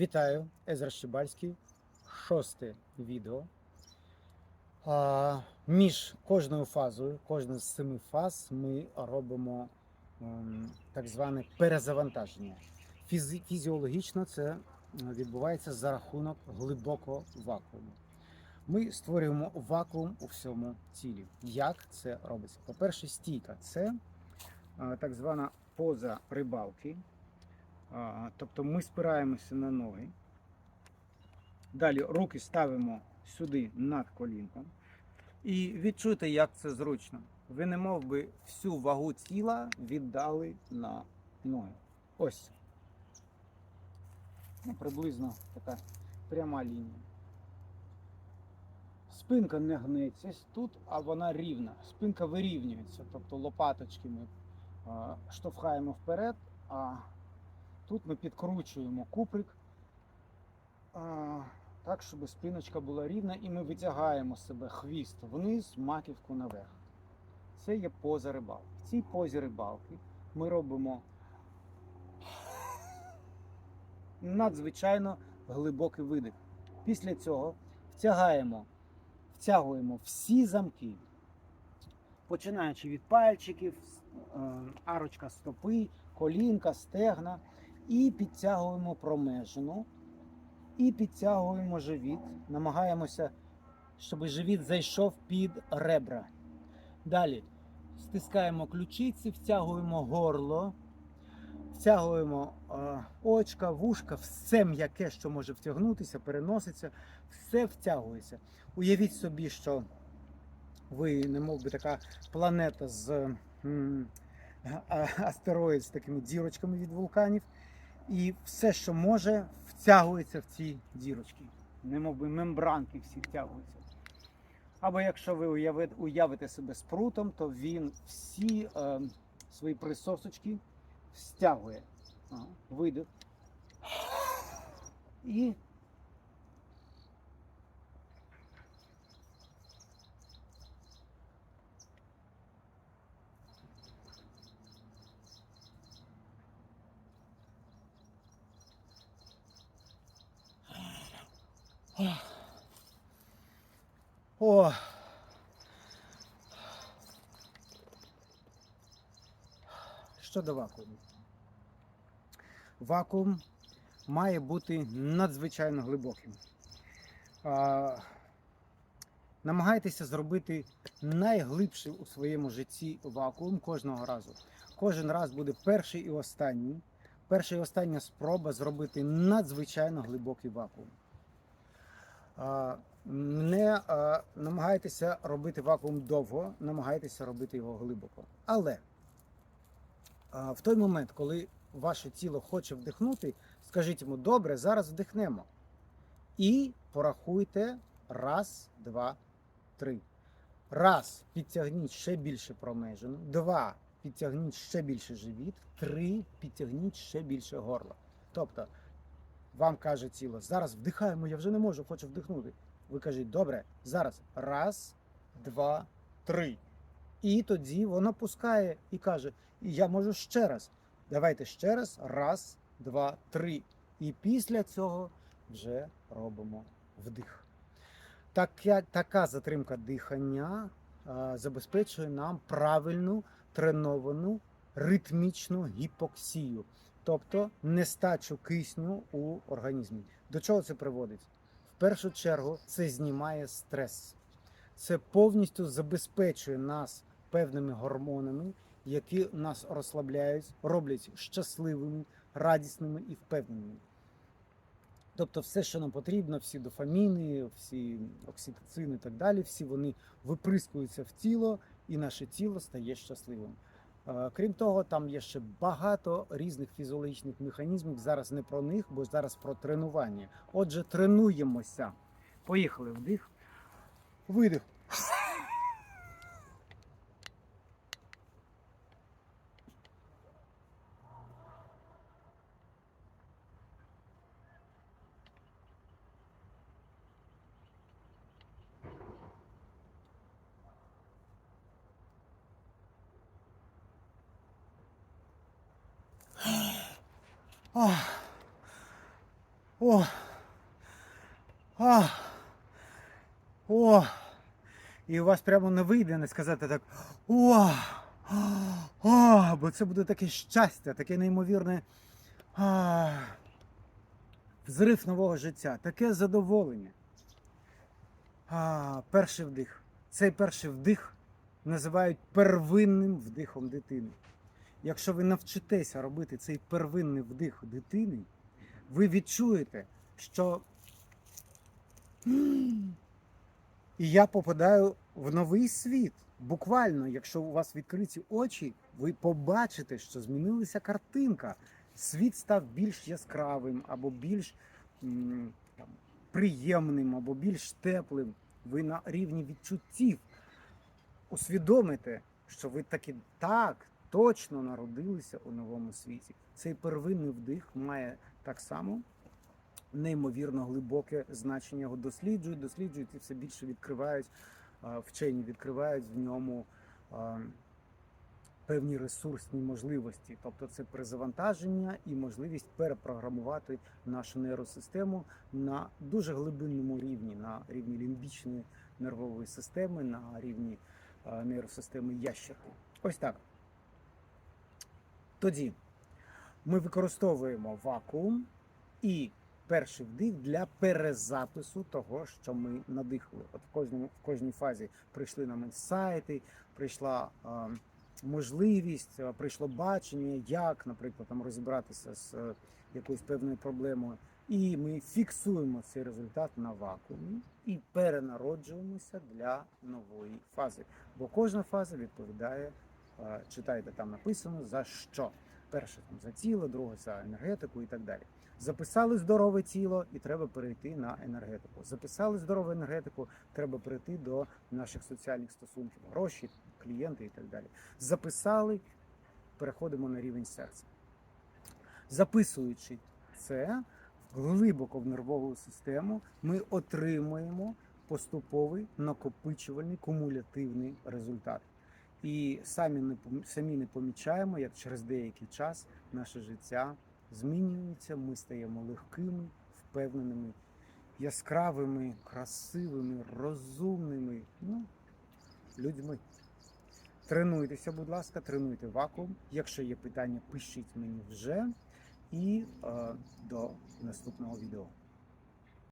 Вітаю, Езра Щебальський. Шосте відео. А, між кожною фазою, кожна з семи фаз, ми робимо ем, так зване перезавантаження. Фізи- фізіологічно це відбувається за рахунок глибокого вакууму. Ми створюємо вакуум у всьому тілі. Як це робиться? По-перше, стійка це е, так звана поза рибалки. Тобто ми спираємося на ноги. Далі руки ставимо сюди над колінком. І відчуйте, як це зручно. Ви не мов би всю вагу тіла віддали на ноги. Ось. Ну, приблизно така пряма лінія. Спинка не гнеться тут, а вона рівна. Спинка вирівнюється. Тобто лопаточки ми штовхаємо вперед, а Тут ми підкручуємо куприк так, щоб спиночка була рівна, і ми витягаємо себе хвіст вниз, маківку наверх. Це є поза рибалки. В цій позі рибалки ми робимо надзвичайно глибокий видих. Після цього втягаємо, втягуємо всі замки, починаючи від пальчиків, е, арочка стопи, колінка, стегна. І підтягуємо промежину, і підтягуємо живіт. Намагаємося, щоб живіт зайшов під ребра. Далі стискаємо ключиці, втягуємо горло, втягуємо е, очка, вушка, все м'яке, що може втягнутися, переноситься, все втягується. Уявіть собі, що ви, не мов би така планета з м, астероїд з такими дірочками від вулканів. І все, що може, втягується в ці дірочки. Немов би мембранки всі втягуються. Або якщо ви уявите, себе спрутом, то він всі е, свої присосочки стягує. Видих. І О. Щодо вакууму. Вакуум має бути надзвичайно глибоким. А, намагайтеся зробити найглибший у своєму житті вакуум кожного разу. Кожен раз буде перший і останній. Перша і остання спроба зробити надзвичайно глибокий вакуум. Не намагайтеся робити вакуум довго, намагайтеся робити його глибоко. Але в той момент, коли ваше тіло хоче вдихнути, скажіть йому, добре, зараз вдихнемо. І порахуйте раз, два, три. Раз, підтягніть ще більше промежину. Два, підтягніть ще більше живіт. Три, підтягніть ще більше горло. Тобто, вам каже тіло, зараз вдихаємо, я вже не можу, хочу вдихнути. Ви кажіть, добре, зараз раз, два, три. І тоді воно пускає і каже: я можу ще раз. Давайте ще раз. Раз, два, три. І після цього вже робимо вдих. Така, така затримка дихання а, забезпечує нам правильну треновану ритмічну гіпоксію, тобто нестачу кисню у організмі. До чого це приводить? В першу чергу це знімає стрес. Це повністю забезпечує нас певними гормонами, які нас розслабляють, роблять щасливими, радісними і впевненими. Тобто, все, що нам потрібно, всі дофаміни, всі окситоцини і так далі, всі вони виприскуються в тіло, і наше тіло стає щасливим. Е, Крім того, там є ще багато різних фізіологічних механізмів. Зараз не про них, бо зараз про тренування. Отже, тренуємося. Поїхали вдих, видих. Ох. О! А! О! І у вас прямо не вийде не сказати так О! О! Бо це буде таке щастя, таке неймовірне а, взрив нового життя, таке задоволення. А, перший вдих. Цей перший вдих називають первинним вдихом дитини. Якщо ви навчитеся робити цей первинний вдих дитини, ви відчуєте, що і я попадаю в новий світ. Буквально, якщо у вас відкриті очі, ви побачите, що змінилася картинка. Світ став більш яскравим або більш там, приємним, або більш теплим. Ви на рівні відчуттів усвідомите, що ви таки так точно народилися у новому світі. Цей первинний вдих має так само неймовірно глибоке значення. Його досліджують, досліджують і все більше відкривають, вчені відкривають в ньому певні ресурсні можливості. Тобто це перезавантаження і можливість перепрограмувати нашу нейросистему на дуже глибинному рівні, на рівні лімбічної нервової системи, на рівні нейросистеми ящерки. Ось так. Тоді ми використовуємо вакуум і перший вдих для перезапису того, що ми надихали. От в кожному в кожній фазі прийшли нам інсайти, прийшла а, можливість, а, прийшло бачення, як, наприклад, там розібратися з е, якоюсь певною проблемою. І ми фіксуємо цей результат на вакуумі і перенароджуємося для нової фази. Бо кожна фаза відповідає, е, читайте, там написано за що. Перше там за тіло, друге за енергетику і так далі. Записали здорове тіло, і треба перейти на енергетику. Записали здорову енергетику, треба перейти до наших соціальних стосунків, гроші, клієнти і так далі. Записали, переходимо на рівень серця. Записуючи це глибоко в нервову систему, ми отримуємо поступовий накопичувальний кумулятивний результат. І самі не самі не помічаємо, як через деякий час наше життя змінюється, ми стаємо легкими, впевненими, яскравими, красивими, розумними ну, людьми. Тренуйтеся, будь ласка, тренуйте вакуум. Якщо є питання, пишіть мені вже. І е, до наступного відео.